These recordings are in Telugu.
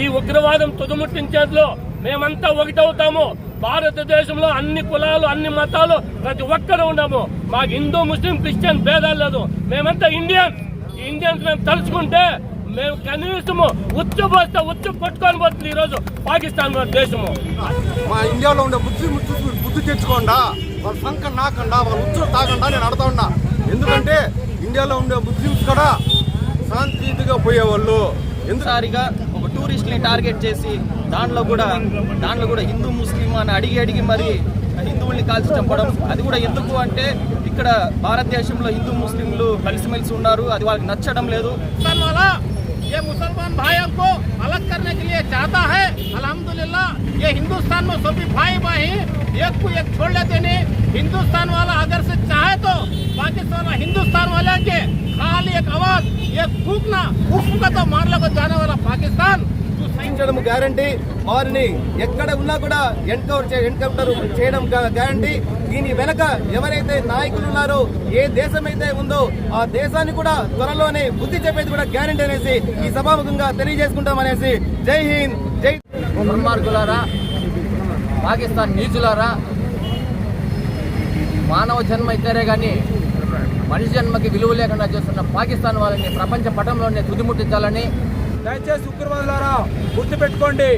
ఈ ఉగ్రవాదం తుదముట్టించేందులో మేమంతా ఒకటవుతాము. భారతదేశంలో అన్ని కులాలు అన్ని మతాలు ప్రతి ఒక్కరు ఉన్నాము. మాకు హిందూ ముస్లిం క్రిస్టియన్ భేదాలు లేదు. మేమంతా ఇండియన్స్ ఈ ఇండియన్స్ మేము తలుచుకుంటే మేము కనీసము ఉచ్చు పోస్తే ఉచ్చు కొట్టుకొని పోతుంది ఈరోజు పాకిస్తాన్ దేశము. మా ఇండియాలో ఉండే బుద్ధి బుద్ధి తెచ్చుకోండా. వాళ్ళ సంఖ నాకండా వాళ్ళ ఉచ్చులు తాగండా నేను అడతా ఉన్నా. ఎందుకంటే ఇండియాలో ఉండే ముస్లిమ్స్ కూడా శాంతియుతంగా పోయేవాళ్ళు. ఎందుకు? ఒకసారిగా ఒక టూరిస్ట్ ని టార్గెట్ చేసి దాంట్లో కూడా దాంట్లో కూడా హిందూ ముస్లిం అని అడిగి అడిగి మరి హిందువుల్ని కాల్చి చంపడం అది కూడా ఎందుకు అంటే ఇక్కడ భారతదేశంలో హిందూ ముస్లింలు కలిసిమెలిసి ఉన్నారు అది వాళ్ళకి నచ్చడం లేదు पाकिस्तान वाला ये मुसलमान भाइयों को अलग करने के लिए चाहता है अल्हम्दुलिल्लाह ये हिंदुस्तान में सभी भाई बहन एक को एक छोड़ लेते नहीं हिंदुस्तान वाला अगर से चाहे तो पाकिस्तान वाला हिंदुस्तान वाले के खाली एक आवाज ये फूकना उफ का तो मार लगा जाने वाला पाकिस्तान जो सही రక్షించడం గ్యారంటీ వారిని ఎక్కడ ఉన్నా కూడా ఎన్కౌంటర్ ఎన్కౌంటర్ చేయడం గ్యారంటీ దీని వెనక ఎవరైతే నాయకులు ఉన్నారో ఏ దేశం అయితే ఉందో ఆ దేశాన్ని కూడా త్వరలోనే బుద్ధి చెప్పేది కూడా గ్యారంటీ అనేసి ఈ సభాముఖంగా తెలియజేసుకుంటాం అనేసి జై హింద్ జై దుర్మార్గులారా పాకిస్తాన్ నీచులారా మానవ జన్మ ఇద్దరే కానీ మనిషి జన్మకి విలువ లేకుండా చేస్తున్న పాకిస్తాన్ వాళ్ళని ప్రపంచ పటంలోనే తుదిముట్టించాలని దయచేసి ఉగ్రవాదులారా గుర్తుపెట్టుకోండి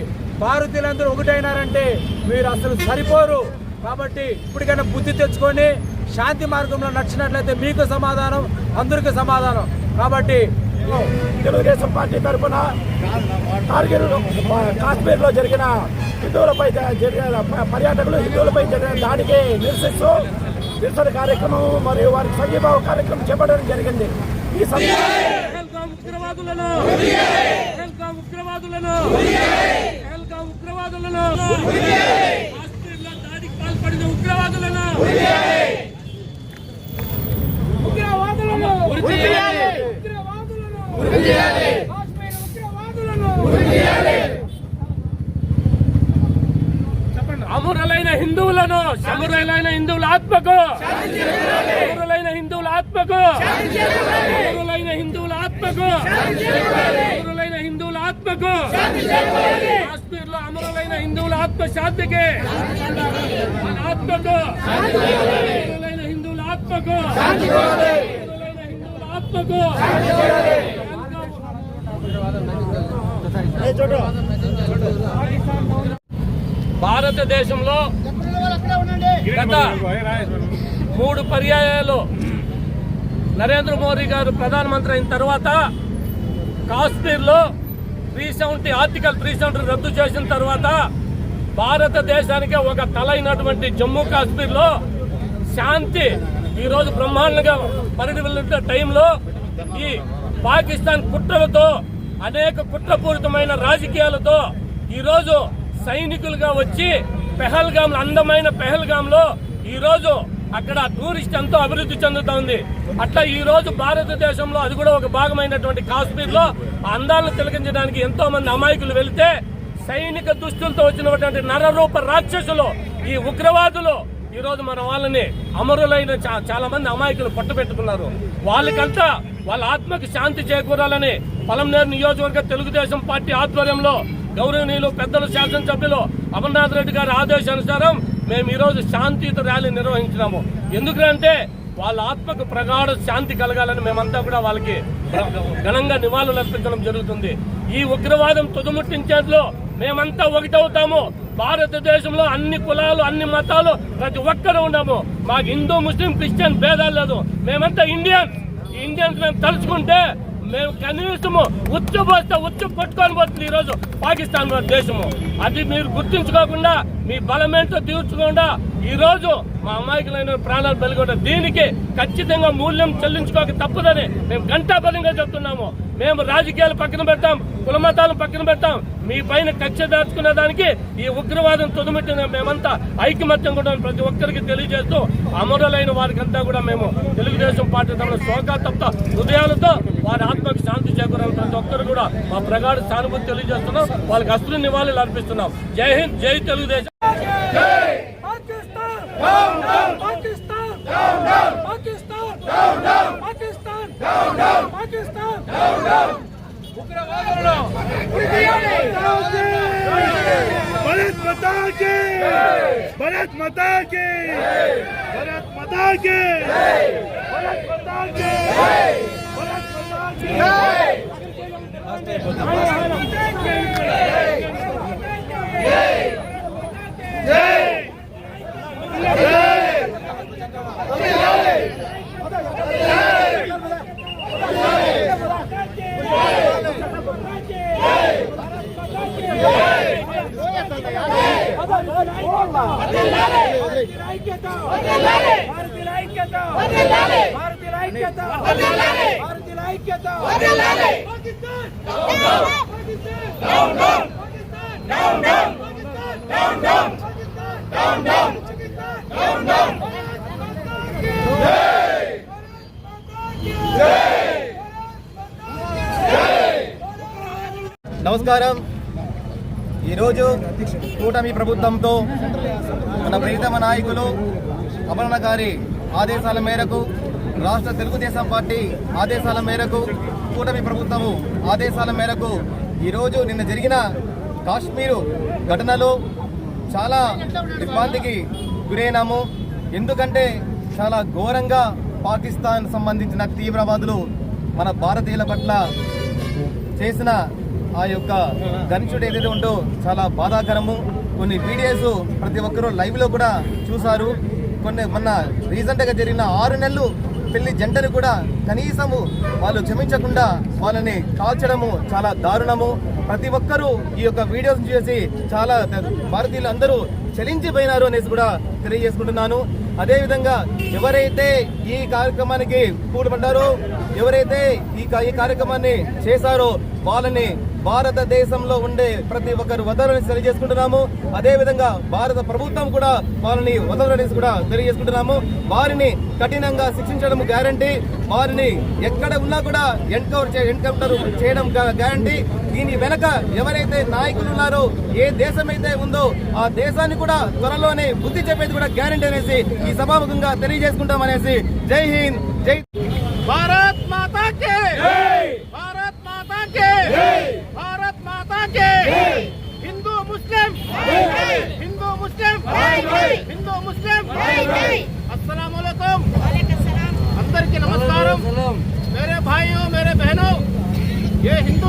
భారతీయులందరూ ఒకటైనారంటే మీరు అసలు సరిపోరు. కాబట్టి ఇప్పటికైనా బుద్ధి తెచ్చుకొని శాంతి మార్గంలో నడిచినట్లయితే మీకు సమాధానం అందరికీ సమాధానం. కాబట్టి తెలుగుదేశం పార్టీ తరఫున కార్గిల్ కాశ్మీర్లో జరిగిన హిందువులపై జరిగిన పర్యాటకులు హిందువులపై జరిగిన దాడికి నిరసిస్తూ నిరసన కార్యక్రమం మరియు వారికి సంఘీభావ కార్యక్రమం చేపట్టడం జరిగింది. ఈ సందర్భంగా ఉగ్రవాదులను ఉగ్రవాదులను ఉగ్రవాదులను దాడికి పాల్పడిన ఉగ్రవాదులను ఉగ్రవాదులను అమరులైన హిందువులను శమురులైన హిందువుల ఆత్మకు అమరులైన హిందువుల ఆత్మకు అమరులైన హిందువుల ఆత్మకు అమరులైన హిందువుల ఆత్మకు కాశ్మీర్లో అమరులైన హిందువుల ఆత్మ శాంతికి మన ఆత్మకు అమరులైన హిందువుల ఆత్మకు అమరులైన హిందువుల ఆత్మకు. భారతదేశంలో గత మూడు పర్యాయాలు నరేంద్ర మోదీ గారు ప్రధానమంత్రి అయిన తర్వాత కాశ్మీర్లో three seventy article three seventy రద్దు చేసిన తర్వాత భారతదేశానికి ఒక తల అయినటువంటి జమ్మూ కాశ్మీర్లో శాంతి ఈరోజు బ్రహ్మాండంగా వెళ్ళిన టైంలో ఈ పాకిస్తాన్ కుట్రలతో అనేక కుట్రపూరితమైన రాజకీయాలతో ఈరోజు సైనికులుగా వచ్చి పెహల్గామ్ అందమైన పెహల్గాంలో ఈరోజు అక్కడ టూరిస్ట్ ఎంతో అభివృద్ధి చెందుతోంది అట్లా ఈ రోజు భారతదేశంలో అది కూడా ఒక భాగమైనటువంటి కాశ్మీర్లో అందాలను తిలకించడానికి ఎంతో మంది అమాయకులు వెళితే సైనిక దుస్తులతో వచ్చినటువంటి నరరూప రాక్షసులు ఈ ఉగ్రవాదులు ఈ రోజు మన వాళ్ళని అమరులైన చా- చాలా మంది అమాయకులు పట్టుబెట్టుకున్నారు. వాళ్ళకంతా వాళ్ళ ఆత్మకి శాంతి చేకూరాలని పలంనేరు నియోజకవర్గ తెలుగుదేశం పార్టీ ఆధ్వర్యంలో గౌరవనీయులు పెద్దలు శాసనసభ్యులు అమర్నాథ్ రెడ్డి గారి ఆదేశానుసారం మేము ఈరోజు శాంతియుత ర్యాలీ నిర్వహించినాము. ఎందుకంటే వాళ్ళ ఆత్మకు ప్రగాఢ శాంతి కలగాలని మేమంతా కూడా వాళ్ళకి ఘనంగా నివాళులు అర్పించడం జరుగుతుంది. ఈ ఉగ్రవాదం తుదముట్టించేట్లో మేమంతా ఒకటవుతాము. భారతదేశంలో అన్ని కులాలు అన్ని మతాలు ప్రతి ఒక్కరు ఉన్నాము. మాకు హిందూ ముస్లిం క్రిస్టియన్ భేదాలు లేదు. మేమంతా ఇండియన్స్. ఈ ఇండియన్స్ మేము తలుచుకుంటే మేము కనీసము ఉచ్చు పోస్తే ఉచ్చు కొట్టుకొని పోతుంది ఈరోజు పాకిస్తాన్ దేశము. అది మీరు గుర్తించుకోకుండా మీ బలమేంటో తీర్చుకోకుండా ఈరోజు మా అమాయకులైన ప్రాణాలు వెలుగొండ దీనికి ఖచ్చితంగా మూల్యం చెల్లించుకోక తప్పదని మేము ఘంటాపదంగా చెప్తున్నాము. మేము రాజకీయాలు పక్కన పెడతాం కులమతాలను పక్కన పెడతాం. మీ పైన కక్ష దాచుకునే దానికి ఈ ఉగ్రవాదం తుదమెట్టిన మేమంతా ఐకమత్యం కూడా ప్రతి ఒక్కరికి తెలియజేస్తూ అమరులైన వారికంతా కూడా మేము తెలుగుదేశం పార్టీ తమ శోకా తప్ప హృదయాలతో వారి ఆత్మకు శాంతి చేకూరాలని ప్రతి ఒక్కరు కూడా మా ప్రగాఢ సానుభూతి తెలియజేస్తున్నాం. వాళ్ళకి అస్త్ర నివాళులు అర్పిస్తున్నాం. జై హింద్ జై Telugu Desam. down, down. Pakistan, down, down. Pakistan, down, down. Pakistan, down, down. Pakistan, down, down. ಉಗ್ರವಾದರನ್ನು Pakistan! ಮತಾ ಕೆ Pakistan! ಮತಾ ಕೆ Pakistan! ಮತಾ ಕೆ Pakistan! ಮತಾ ಕೆ Pakistan! ಮತಾ ಕೆ ಜೈ ಜೈ Down, down! నమస్కారం. ఈరోజు కూటమి ప్రభుత్వంతో మన ప్రీతమ నాయకులు అమరణ గారి ఆదేశాల మేరకు రాష్ట్ర తెలుగుదేశం పార్టీ ఆదేశాల మేరకు కూటమి ప్రభుత్వము ఆదేశాల మేరకు ఈరోజు నిన్న జరిగిన కాశ్మీరు ఘటనలో చాలా ఇబ్బందికి గురైనాము. ఎందుకంటే చాలా ఘోరంగా పాకిస్తాన్ సంబంధించిన తీవ్రవాదులు మన భారతీయుల పట్ల చేసిన ఆ యొక్క గన్షూట్ ఏదైతే ఉందో చాలా బాధాకరము. కొన్ని వీడియోస్ ప్రతి ఒక్కరూ లైవ్లో కూడా చూశారు. కొన్ని మొన్న రీసెంట్గా జరిగిన ఆరు నెలలు పెళ్ళి జంటను కూడా కనీసము వాళ్ళు క్షమించకుండా వాళ్ళని కాల్చడము చాలా దారుణము. ప్రతి ఒక్కరూ ఈ యొక్క వీడియోస్ చూసి చాలా భారతీయులు అందరూ చలించిపోయినారు అనేసి కూడా తెలియజేసుకుంటున్నాను. అదేవిధంగా ఎవరైతే ఈ కార్యక్రమానికి కూడబడ్డారో ఎవరైతే ఈ ఈ కార్యక్రమాన్ని చేశారో వాళ్ళని భారతదేశంలో ఉండే ప్రతి ఒక్కరు వదలని తెలియజేసుకుంటున్నాము. అదే విధంగా భారత ప్రభుత్వం కూడా వాళ్ళని వదలని కూడా తెలియజేసుకుంటున్నాము. వారిని కఠినంగా శిక్షించడం గ్యారంటీ. వారిని ఎక్కడ ఉన్నా కూడా ఎన్కౌంటర్ ఎన్కౌంటర్ చేయడం గ్యారంటీ. దీని వెనక ఎవరైతే నాయకులు ఉన్నారో ఏ దేశం అయితే ఉందో ఆ దేశాన్ని కూడా త్వరలోనే బుద్ధి చెప్పేది కూడా గ్యారంటీ అనేసి ఈ सभामुखने जय हिंद जै भारत माता के। भारत माता के। भारत माता के। हिंदू मुस्लिम। हिंदू मुस्लिम। हिंदू मुस्लिम। अस्सलाम वालेकुम अंदर की नमस्कार। मेरे भाइयों मेरे बहनों ये हिंदू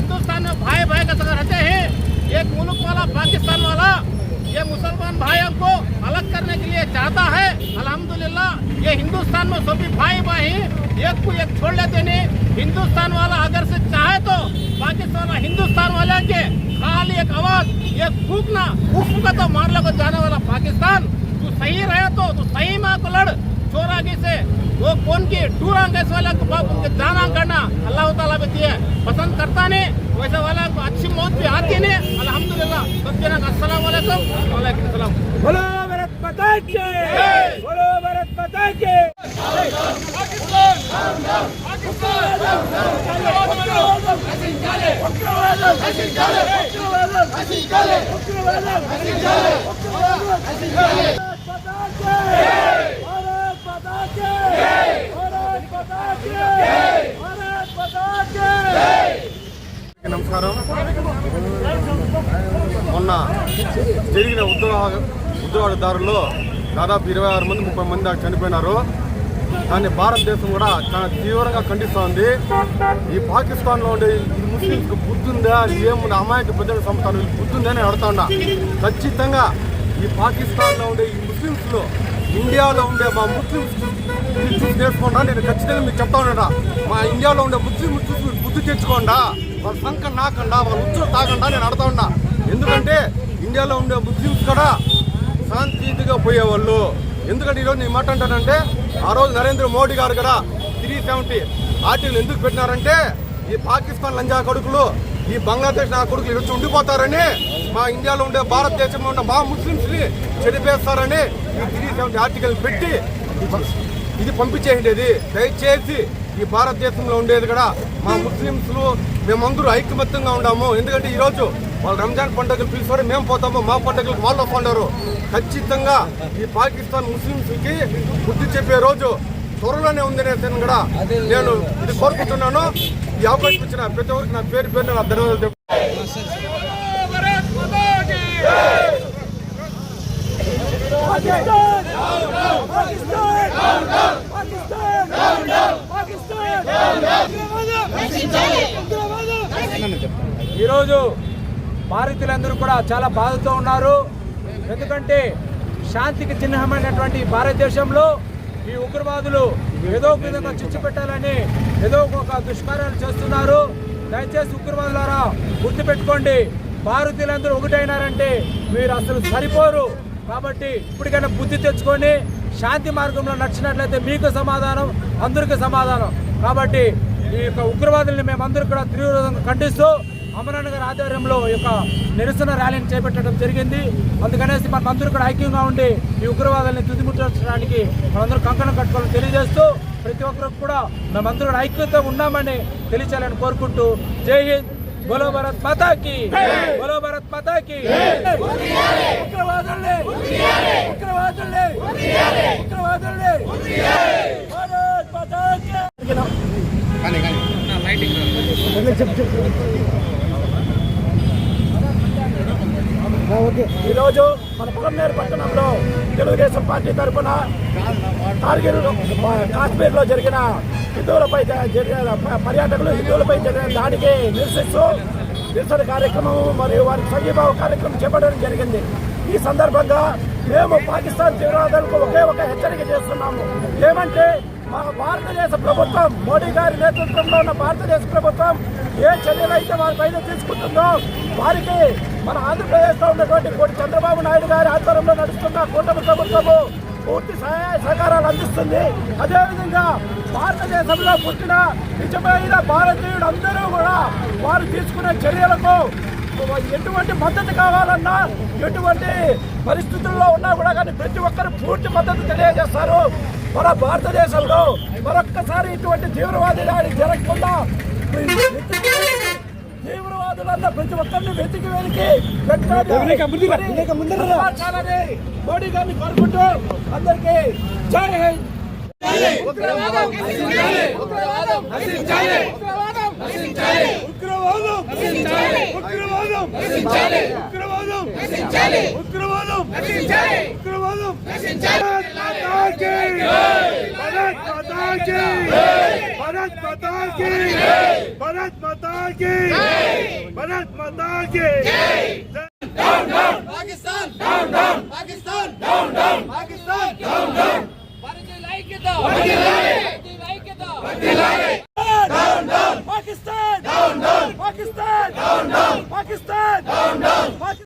हिंदुस्तान में भाई भाई का तरह रहते हैं। एक मुल्क वाला, पाकिस्तान वाला, ये मुसलमान भाइयों को अलग करने के लिए चाहता है। अल्हम्दुलिल्लाह, ये हिंदुस्तान में सभी भाई भाई एक को एक छोड़ लेते नहीं हिंदुस्तान वाला अगर से चाहे तो पाकिस्तान हिंदुस्तान वाले के खाली एक आवाज़, एक फूकना उफ का तो मार लो जाने वाला पाकिस्तान। सही रहे तो तू सही माँ को लड़ चोरागी से। वो कौन की टूरा गैस वाले को बाप उनके जाना करना अल्लाह ताला भी दिए पसंद करता नहीं वैसे वाला को अच्छी मौत भी आती नहीं अल्हम्दुलिल्लाह सब जना अस्सलाम वालेकुम। वालेकुम सलाम बोलो भारत माता की बोलो भारत माता की నమస్కారం. మొన్న జరిగిన ఉద్యోగ ఉద్యోగదారుల్లో దాదాపు ఇరవై ఆరు మంది ముప్పై మంది దాకా చనిపోయినారు. దాన్ని భారతదేశం కూడా చాలా తీవ్రంగా ఖండిస్తోంది. ఈ పాకిస్తాన్లో ఉండే ఈ ముస్లింస్కి బుద్ధి ఉందా ఏముంది? అమాయక ప్రజల సంస్థలు బుద్ధి ఉందా అని అడుగుతా ఖచ్చితంగా ఈ పాకిస్తాన్లో ఉండే ఈ ముస్లింస్లో ఇండియాలో ఉండే మా ముస్లింస్ చూసి నేర్చుకోండా నేను ఖచ్చితంగా మీకు చెప్తా ఉన్నాడా మా ఇండియాలో ఉండే ముస్లిం చూసి మీరు బుద్ధి తెచ్చుకోండా వాళ్ళ సంఖ నాకండా వాళ్ళ ఉచ్చు తాగండా నేను అడతా ఉన్నా. ఎందుకంటే ఇండియాలో ఉండే ముస్లింస్ కూడా శాంతిగా పోయేవాళ్ళు. ఎందుకంటే ఈరోజు నేను మాట అంటానంటే ఆ రోజు నరేంద్ర మోడీ గారు కూడా త్రీ సెవెంటీ ఆర్టీలు ఎందుకు పెట్టినారంటే ఈ పాకిస్తాన్ లంజా కొడుకులు ఈ బంగ్లాదేశ్ నా కొడుకులు వచ్చి ఉండిపోతారని మా ఇండియాలో ఉండే భారతదేశంలో ఉన్న మా ముస్లింస్ని చెడిపేస్తారని ఈ త్రీ సెవెంటీ ఆర్టికల్ పెట్టి ఇది పంపించేయండి దయచేసి ఈ భారతదేశంలో ఉండేది కూడా మా ముస్లింస్లు మేమందరూ ఐకమత్యంగా ఉన్నాము ఎందుకంటే ఈరోజు వాళ్ళు రంజాన్ పండుగలు పిలిచారు మేము పోతాము. మా పండుగలకు వాళ్ళు పండరు ఖచ్చితంగా ఈ పాకిస్తాన్ ముస్లింస్కి బుద్ధి చెప్పే రోజు త్వరలోనే ఉందనేసి కూడా నేను ఇది కోరుకుంటున్నాను. ఈ అవకాశం ఇచ్చిన ప్రతి ఒక్కరికి నా పేరు పేరు నా ధన్యవాదాలు ఈరోజు భారతీయులందరూ కూడా చాలా బాధతో ఉన్నారు. ఎందుకంటే శాంతికి చిహ్నమైనటువంటి భారతదేశంలో ఈ ఉగ్రవాదులు ఏదో ఒక విధంగా చిచ్చు పెట్టాలని ఏదో ఒక దుష్కార్యాలు చేస్తున్నారు. దయచేసి ఉగ్రవాదులారా గుర్తుపెట్టుకోండి భారతీయులందరూ ఒకటైనారంటే మీరు అసలు సరిపోరు. కాబట్టి ఇప్పటికైనా బుద్ధి తెచ్చుకొని శాంతి మార్గంలో నడిచినట్లయితే మీకు సమాధానం అందరికీ సమాధానం. కాబట్టి ఈ యొక్క ఉగ్రవాదుల్ని మేమందరూ కూడా తీవ్రంగా ఖండిస్తూ అమరన్న గారి ఆధ్వర్యంలో ఈ యొక్క నిరసన ర్యాలీని చేపట్టడం జరిగింది. అందుకనేసి మనం అందరూ కూడా ఐక్యంగా ఉండి ఈ ఉగ్రవాదాన్ని తుదిముట్టడానికి మనందరూ కంకణం కట్టుకోవాలని తెలియజేస్తూ ప్రతి ఒక్కరికి కూడా మేమందరూ కూడా ఐక్యత ఉన్నామని తెలియచేయాలని కోరుకుంటూ జై హింద్ బోలో భారత్ మాతాకి బోలో భారత్ మాతాకి. ఉగ్రవాదుల్ని భారత్ మాతాకి. ఈరోజు మన పొలంనేరు పట్టణంలో తెలుగుదేశం పార్టీ తరఫున కార్గిల్ కాశ్మీర్లో జరిగిన హిందువులపై జరిగిన పర్యాటకులు హిందువులపై జరిగిన దాడికి నిరసిస్తూ నిరసన కార్యక్రమం మరియు వారి సంఘీభావ కార్యక్రమం చేపట్టడం జరిగింది. ఈ సందర్భంగా మేము పాకిస్తాన్ తీవ్రవాదులకు ఒకే ఒక హెచ్చరిక చేస్తున్నాము. ఏమంటే మన భారతదేశ ప్రభుత్వం మోడీ గారి నేతృత్వంలో ఉన్న భారతదేశ ప్రభుత్వం ఏ చర్యలు అయితే వారి పైన తీసుకుంటుందో వారికి మన ఆంధ్రప్రదేశ్లో ఉన్నటువంటి కోటి చంద్రబాబు నాయుడు గారి ఆధ్వర్యంలో నడుస్తున్న కూటమి ప్రభుత్వము పూర్తి సహాయ సహకారాలు అందిస్తుంది. అదేవిధంగా భారతదేశంలో పుట్టిన నిజమైన భారతీయుడు అందరూ కూడా వారు తీసుకునే చర్యలకు ఎటువంటి మద్దతు కావాలన్నా ఎటువంటి పరిస్థితుల్లో ఉన్నా కూడా కానీ ప్రతి ఒక్కరు పూర్తి మద్దతు తెలియజేస్తారు. మన భారతదేశంలో మరొక్కసారి ఇటువంటి తీవ్రవాది దాడి జరగకుండా తీవ్రవాదులన్న ప్రతి ఒక్కరిని వెతికి కాపాడాలని మోడీ గారిని కోరుకుంటూ అందరికీ జై హింద్. పాకిస్తాన్ పాకిస్తాన్ పాకిస్తాన్ పాకిస్తాన్